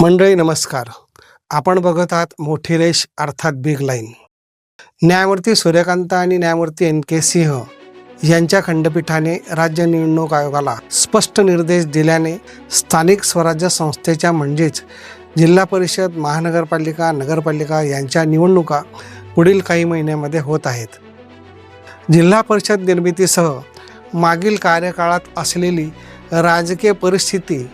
मंडळी नमस्कार. आपण बघत आहात मोठी रेश अर्थात बिग लाईन न्यायमूर्ती सूर्यकांत आणि न्यायमूर्ती एन के सिंह यांच्या खंडपीठाने राज्य निवडणूक आयोगाला स्पष्ट निर्देश दिल्याने स्थानिक स्वराज्य संस्थेच्या म्हणजेच जिल्हा परिषद महानगरपालिका नगरपालिका यांच्या निवडणुका पुढील काही महिन्यामध्ये होत आहेत. जिल्हा परिषद निर्मितीसह मागील कार्यकाळात असलेली राजकीय परिस्थिती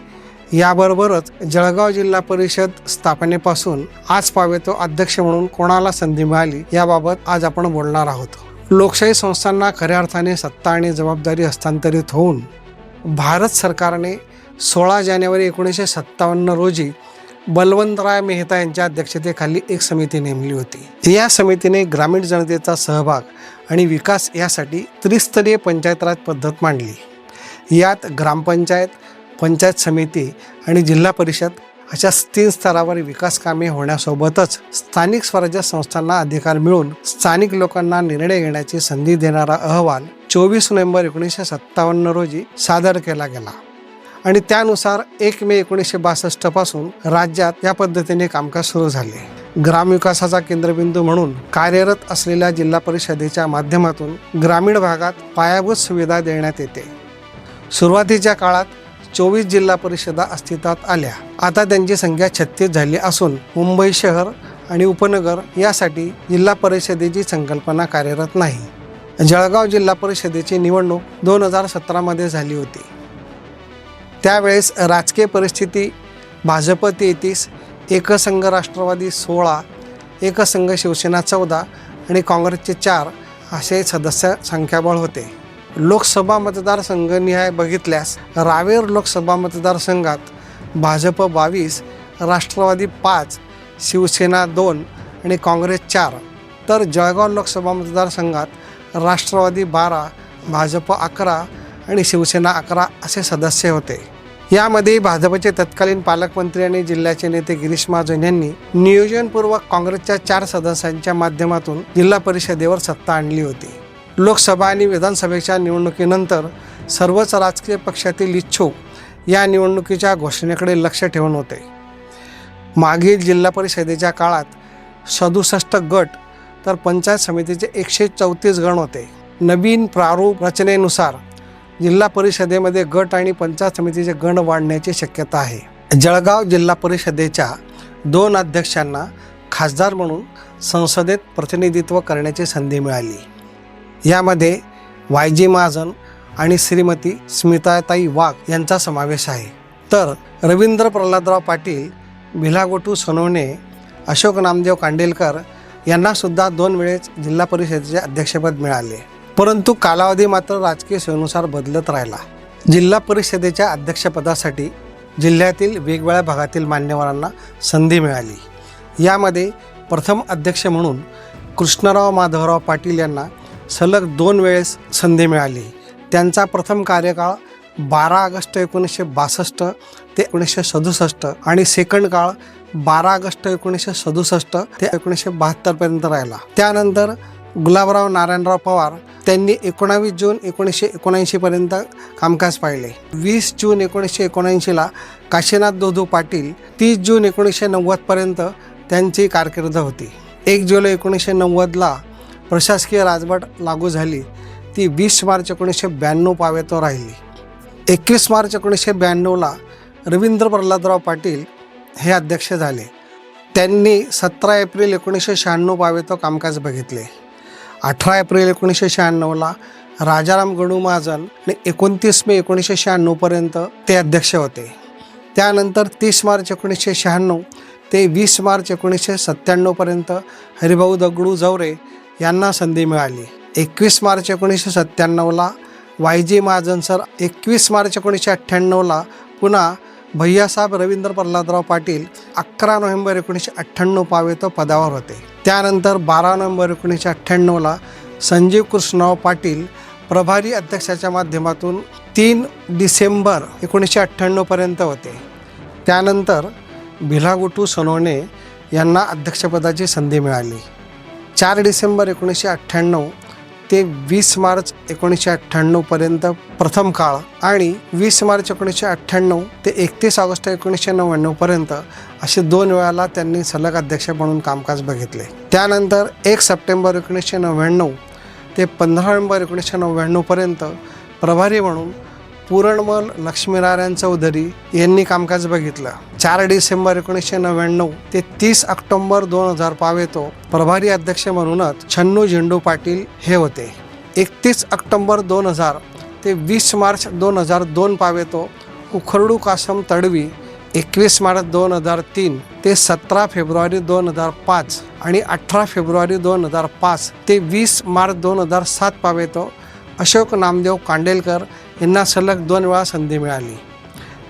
याबरोबरच जळगाव जिल्हा परिषद स्थापनेपासून आज पावेतो अध्यक्ष म्हणून कोणाला संधी मिळाली याबाबत आज आपण बोलणार आहोत. लोकशाही संस्थांना खऱ्या अर्थाने सत्ता आणि जबाबदारी हस्तांतरित होऊन भारत सरकारने सोळा जानेवारी एकोणीसशे सत्तावन्न रोजी बलवंतराय मेहता यांच्या अध्यक्षतेखाली एक समिती नेमली होती. या समितीने ग्रामीण जनतेचा सहभाग आणि विकास यासाठी त्रिस्तरीय पंचायत राज पद्धत मांडली. यात ग्रामपंचायत पंचायत समिती आणि जिल्हा परिषद अशा तीन स्तरावर विकास कामे होण्यासोबतच स्थानिक स्वराज्य संस्थांना अधिकार मिळून स्थानिक लोकांना निर्णय घेण्याची संधी देणारा अहवाल चोवीस नोव्हेंबर एकोणीसशे सत्तावन्न रोजी सादर केला गेला. आणि त्यानुसार एक मे एकोणीसशे बासष्टपासून राज्यात या पद्धतीने कामकाज सुरू झाले. ग्रामविकासाचा केंद्रबिंदू म्हणून कार्यरत असलेल्या जिल्हा परिषदेच्या माध्यमातून ग्रामीण भागात पायाभूत सुविधा देण्यात येते. सुरुवातीच्या काळात चोवीस जिल्हा परिषदा अस्तित्वात आल्या. आता त्यांची संख्या छत्तीस झाली असून मुंबई शहर आणि उपनगर यासाठी जिल्हा परिषदेची संकल्पना कार्यरत नाही. जळगाव जिल्हा परिषदेची निवडणूक दोन हजार सतरामध्ये झाली होती. त्यावेळेस राजकीय परिस्थिती भाजप तेहतीस एकसंघ राष्ट्रवादी सोळा एकसंघ शिवसेना चौदा आणि काँग्रेसचे चार असे सदस्य संख्याबळ होते. लोकसभा मतदारसंघनिहाय बघितल्यास रावेर लोकसभा मतदारसंघात भाजप बावीस राष्ट्रवादी पाच शिवसेना दोन आणि काँग्रेस चार. तर जळगाव लोकसभा मतदारसंघात राष्ट्रवादी बारा भाजप अकरा आणि शिवसेना अकरा असे सदस्य होते. यामध्ये भाजपचे तत्कालीन पालकमंत्री आणि जिल्ह्याचे नेते गिरीश महाजन यांनी नियोजनपूर्वक काँग्रेसच्या चार सदस्यांच्या माध्यमातून जिल्हा परिषदेवर सत्ता आणली होती. लोकसभा आणि विधानसभेच्या निवडणुकीनंतर सर्वच राजकीय पक्षातील इच्छुक या निवडणुकीच्या घोषणेकडे लक्ष ठेवून होते. मागील जिल्हा परिषदेच्या काळात सदुसष्ट गट तर पंचायत समितीचे एकशे चौतीस गण होते. नवीन प्रारूप रचनेनुसार जिल्हा परिषदेमध्ये गट आणि पंचायत समितीचे गण वाढण्याची शक्यता आहे. जळगाव जिल्हा परिषदेच्या दोन अध्यक्षांना खासदार म्हणून संसदेत प्रतिनिधित्व करण्याची संधी मिळाली. यामध्ये वाय जी महाजन आणि श्रीमती स्मिताताई वाघ यांचा समावेश आहे. तर रवींद्र प्रल्हादराव पाटील भिलागोटू सोनवणे अशोक नामदेव कांडेलकर यांनासुद्धा दोन वेळेस जिल्हा परिषदेचे अध्यक्षपद मिळाले. परंतु कालावधी मात्र राजकीय सोयीनुसार बदलत राहिला. जिल्हा परिषदेच्या अध्यक्षपदासाठी जिल्ह्यातील वेगवेगळ्या भागातील मान्यवरांना संधी मिळाली. यामध्ये प्रथम अध्यक्ष म्हणून कृष्णराव माधवराव पाटील यांना सलग दोन वेळेस संधी मिळाली. त्यांचा प्रथम कार्यकाळ बारा ऑगस्ट एकोणीसशे बासष्ट ते एकोणीसशे सदुसष्ट आणि सेकंड काळ बारा ऑगस्ट एकोणीसशे सदुसष्ट ते एकोणीसशे बहात्तरपर्यंत राहिला. त्यानंतर गुलाबराव नारायणराव पवार त्यांनी एकोणावीस जून एकोणीसशे एकोणऐंशीपर्यंत कामकाज पाहिले. वीस जून एकोणीसशे एकोणऐंशीला काशीनाथ दोधू पाटील तीस जून एकोणीसशे नव्वदपर्यंत त्यांची कारकीर्द होती. एक जुलै एकोणीसशे नव्वदला प्रशासकीय राजवट लागू झाली ती वीस मार्च एकोणीसशे ब्याण्णव पावेतो राहिली. एकवीस मार्च एकोणीसशे ब्याण्णवला रवींद्र प्रल्हादराव पाटील हे अध्यक्ष झाले. त्यांनी सतरा एप्रिल एकोणीसशे शहाण्णव पावेतो कामकाज बघितले. अठरा एप्रिल एकोणीसशे शहाण्णवला राजाराम गणू महाजन आणि एकोणतीस मे एकोणीसशे शहाण्णवपर्यंत ते अध्यक्ष होते. त्यानंतर तीस मार्च एकोणीसशे शहाण्णव ते वीस मार्च एकोणीसशे सत्त्याण्णवपर्यंत हरिभाऊ दगडू जवरे यांना संधी मिळाली. एकवीस मार्च एकोणीसशे सत्त्याण्णवला वाय जी महाजन सर एकवीस मार्च एकोणीसशे अठ्ठ्याण्णवला पुन्हा भैयासाहेब रवींद्र प्रल्हादराव पाटील अकरा नोव्हेंबर एकोणीसशे अठ्ठ्याण्णव पावेतो पदावर होते. त्यानंतर बारा नोव्हेंबर एकोणीसशे अठ्ठ्याण्णवला संजीव कृष्णराव पाटील प्रभारी अध्यक्षाच्या माध्यमातून तीन डिसेंबर एकोणीसशे अठ्ठ्याण्णवपर्यंत होते. त्यानंतर भिलागुटू सोनवणे यांना अध्यक्षपदाची संधी मिळाली. चार डिसेंबर एकोणीसशे अठ्ठ्याण्णव ते वीस मार्च एकोणीसशे अठ्ठ्याण्णवपर्यंत प्रथम काळ आणि वीस मार्च एकोणीसशे अठ्ठ्याण्णव ते एकतीस ऑगस्ट एकोणीसशे नव्याण्णवपर्यंत असे दोन वेळाला त्यांनी सलग अध्यक्ष म्हणून कामकाज बघितले. त्यानंतर एक सप्टेंबर एकोणीसशे नव्याण्णव ते पंधरा नोव्हेंबर एकोणीसशे नव्याण्णवपर्यंत प्रभारी म्हणून पुरणमल लक्ष्मीनारायण चौधरी यांनी कामकाज बघितलं. चार डिसेंबर एकोणीसशे नव्याण्णव ते तीस ऑक्टोबर दोन हजार पावेतो प्रभारी अध्यक्ष म्हणूनच छन्नू झेंडू पाटील हे होते. एकतीस ऑक्टोबर दोन हजार ते वीस मार्च दोन हजार दोन पावेतो उखरडू कासम तडवी एकवीस मार्च दोन हजार तीन ते सतरा फेब्रुवारी दोन हजार पाच आणि अठरा फेब्रुवारी दोन हजार पाच ते वीस मार्च दोन हजार सात पावेतो अशोक नामदेव कांडेलकर यांना सलग दोन वेळा संधी मिळाली.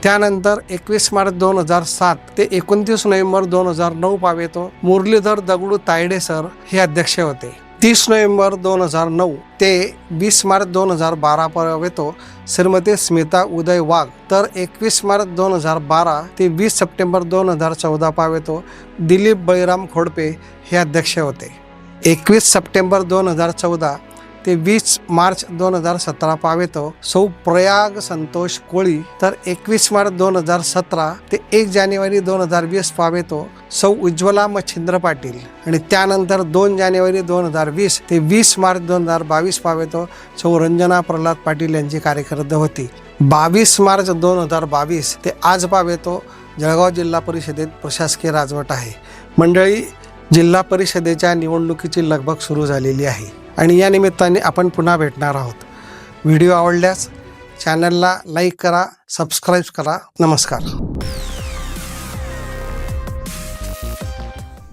त्यानंतर एकवीस मार्च दोन हजार सात ते एकोणतीस नोव्हेंबर दोन हजार नऊ पावेतो मुरलीधर दगडू तायडे सर हे अध्यक्ष होते. तीस नोव्हेंबर दोन हजार नऊ ते वीस मार्च दोन हजार बारा पावेतो श्रीमती स्मिता उदय वाघ. तर एकवीस मार्च दोन हजार बारा ते वीस सप्टेंबर दोन हजार चौदा पावेतो दिलीप बळीराम खोडपे हे अध्यक्ष होते. एकवीस सप्टेंबर दोन हजार चौदा ते वीस मार्च दोन हजार सतरा पावेतो. सौ प्रयाग संतोष कोळी तर एकवीस मार्च दोन हजार सतरा ते एक जानेवारी दोन हजार वीस पावेतो. सौ उज्ज्वला मच्छिंद्र पाटील. आणि त्यानंतर दोन जानेवारी दोन हजार वीस ते वीस मार्च दोन हजार बावीस पावेतो. सौ रंजना प्रल्हाद पाटील यांची कार्यकर्द होती. बावीस मार्च दोन हजार बावीस ते आज पावेतो. जळगाव जिल्हा परिषदेत प्रशासकीय राजवट आहे. मंडळी जिल्हा परिषदेच्या निवडणुकीची लगबग सुरू झालेली आहे. आणि या निमित्ताने आपण पुन्हा भेटणार आहोत. व्हिडिओ आवडल्यास चॅनलला लाईक करा सबस्क्राईब करा. नमस्कार.